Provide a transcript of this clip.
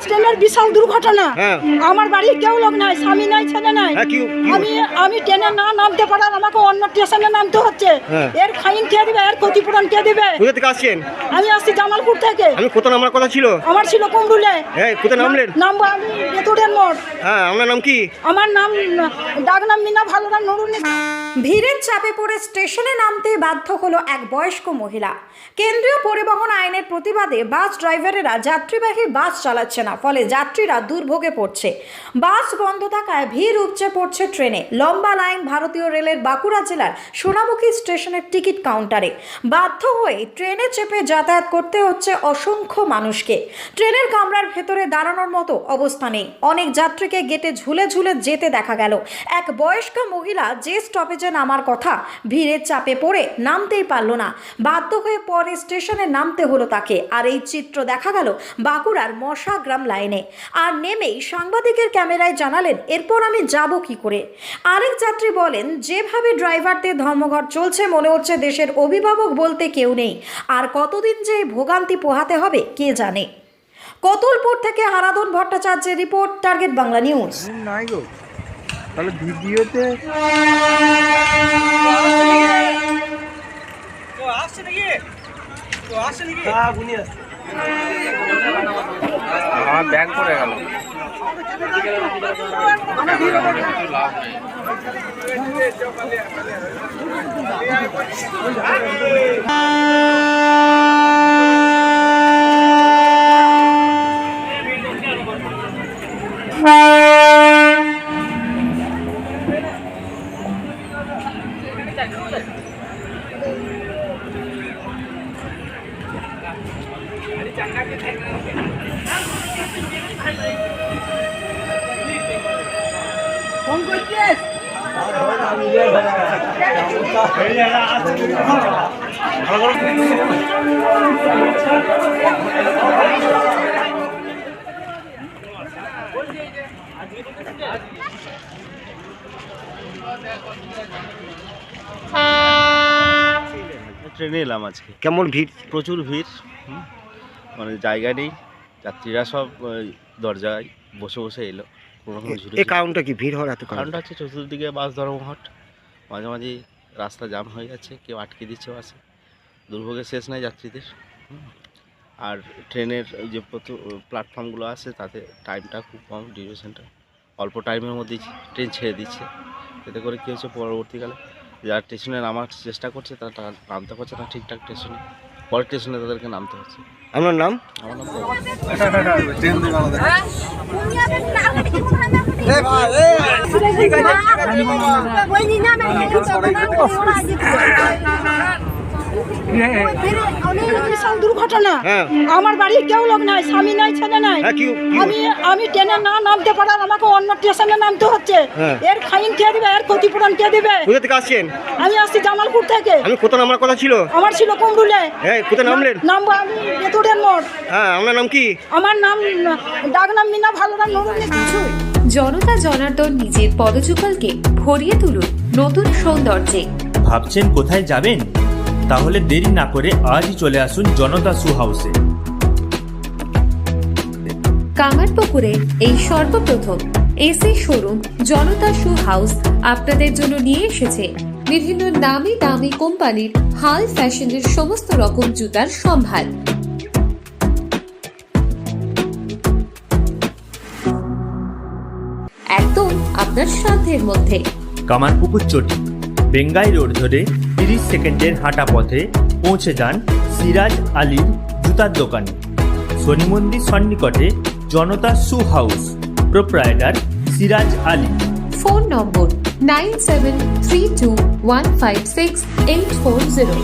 আজ ট্রেনের বিশাল দুর্ঘটনা। হ্যাঁ। আমার বাড়ির কেউ লোক নাই স্বামী নাই ছেলে নাই। হ্যাঁ, আমি আমি ট্রেনে না নামতে পারার আমাকে অন্য স্টেশনে নামতে হচ্ছে। হ্যাঁ। এর ফাইন কে দিবে? এর ক্ষতিপূরণ কে দিবে? কোথা থেকে আসছেন? আমি আসছি জামালপুর থেকে। আমি কোথাও নামার কথা ছিল? আমার ছিল কুমরুলে হ্যাঁ কোথায় নামলেন? নামবো আমি বেতুড়ের মোড়। হ্যাঁ আপনার নাম কি? আমার নাম ডাক নাম মিনা ভালোরা নুরুন ভিড়ের চাপে পড়ে স্টেশনে নামতে বাধ্য হলো এক বয়স্ক মহিলা। কেন্দ্রীয় পরিবহন আইনের প্রতিবাদে বাস ড্রাইভারেরা যাত্রীবাহী বাস চালাচ্ছে না। ফলে যাত্রীরা দুর্ভোগে পড়ছে। বাস বন্ধ থাকায় ভিড় উপচে পড়ছে ট্রেনে। লম্বা লাইন ভারতীয় রেলের বাঁকুড়া জেলার সোনামুখী স্টেশনের টিকিট কাউন্টারে। বাধ্য হয়ে ট্রেনে চেপে যাতায়াত করতে হচ্ছে অসংখ্য মানুষকে। ট্রেনের কামরার ভেতরে দাঁড়ানোর মতো অবস্থা নেই। অনেক যাত্রীকে গেটে ঝুলে ঝুলে যেতে দেখা গেল। এক বয়স্ক মহিলা যে স্টপেজে নামার কথা ভিড়ের চাপে পড়ে, নামতেই পারল না। বাধ্য হয়ে পরে স্টেশনে নামতে হলো তাকে। আর এই চিত্র দেখা গেল বাঁকুড়ার মশাগ্রাম লাইনে। আর নেমেই সাংবাদিকের ক্যামেরায় জানালেন এরপর আমি যাব কি করে? আরেক যাত্রী বলেন যেভাবে ড্রাইভারদের ধর্মঘট চলছে মনে হচ্ছে দেশের অভিভাবক বলতে কেউ নেই। আর কতদিন যে ভোগান্তি পোহাতে হবে কে জানে? কতলপুর থেকে হারাধন ভট্টাচার্যের রিপোর্ট টার্গেট বাংলা নিউজ। তাহলে ভিডিওতে আমার ব্যাগ পড়ে গেল। ট্রেনে এলাম আজকে। কেমন ভিড়? প্রচুর ভিড়। মানে জায়গা নেই যাত্রীরা সব ওই, দরজায় বসে বসে এলো। এই কারণটা কি? ভিড় হওয়ার এত কারণটা হচ্ছে চতুর্দিকে বাস ধর্মঘট। মাঝে মাঝে রাস্তা জাম হয়ে যাচ্ছে কেউ আটকে দিচ্ছে বাসে। দুর্ভোগের শেষ নাই যাত্রীদের। আর ট্রেনের যে প্ল্যাটফর্মগুলো আছে তাতে টাইমটা খুব কম ডিউরেশনটা অল্প টাইমের মধ্যেই ট্রেন ছেড়ে দিচ্ছে। এতে করে কী হচ্ছে পরবর্তীকালে যারা স্টেশনে নামার চেষ্টা করছে তারা নামতে পারছে না ঠিকঠাক স্টেশনে স্টেশনে তাদেরকে নামতে হচ্ছে। আপনার নাম? আমার নাম দুর্ঘটনা। হ্যাঁ। আমার বাড়ির কেউ লোক নাই স্বামী নাই ছেলে নাই। হ্যাঁ, আমি আমি ট্রেনে না নামতে পারার আমাকে অন্য স্টেশনে নামতে হচ্ছে। হ্যাঁ। এর ফাইন কে দিবে এর ক্ষতিপূরণ কে দিবে? কোথা থেকে আসছেন? আমি আসছি জামালপুর থেকে। আমি কোথাও নামার কথা ছিল? আমার ছিল কুমরুলে হ্যাঁ কোথায় নামলেন? নামবো আমি বেতুড়ের মোড়। হ্যাঁ আপনার নাম কি? আমার নাম ডাক নাম মিনা নুরুন জনতা জনার্দন নিজের পদযুগলকে ভরিয়ে তুলুন নতুন সৌন্দর্যে। ভাবছেন কোথায় যাবেন? তাহলে দেরি না করে আজই চলে আসুন জনতা সু হাউসে। কামারপুকুরে এই সর্বপ্রথম AC showroom Janata shoe house আপনাদের জন্য নিয়ে এসেছে। বিভিন্ন নামি দামি কোম্পানির হাল ফ্যাশনের সমস্ত রকম জুতার সম্ভার। একদম আপনার সাধ্যের মধ্যে। কামারপুকুর চটি বেঙ্গাই রোড ধরে তিরিশ সেকেন্ডের হাঁটা পথে পৌঁছে যান সিরাজ আলীর জুতার দোকানে। শনি মন্দির সন্নিকটে Janata shoe house proprietor Siraj Ali. Phone number nine seven three two one five six eight four zero.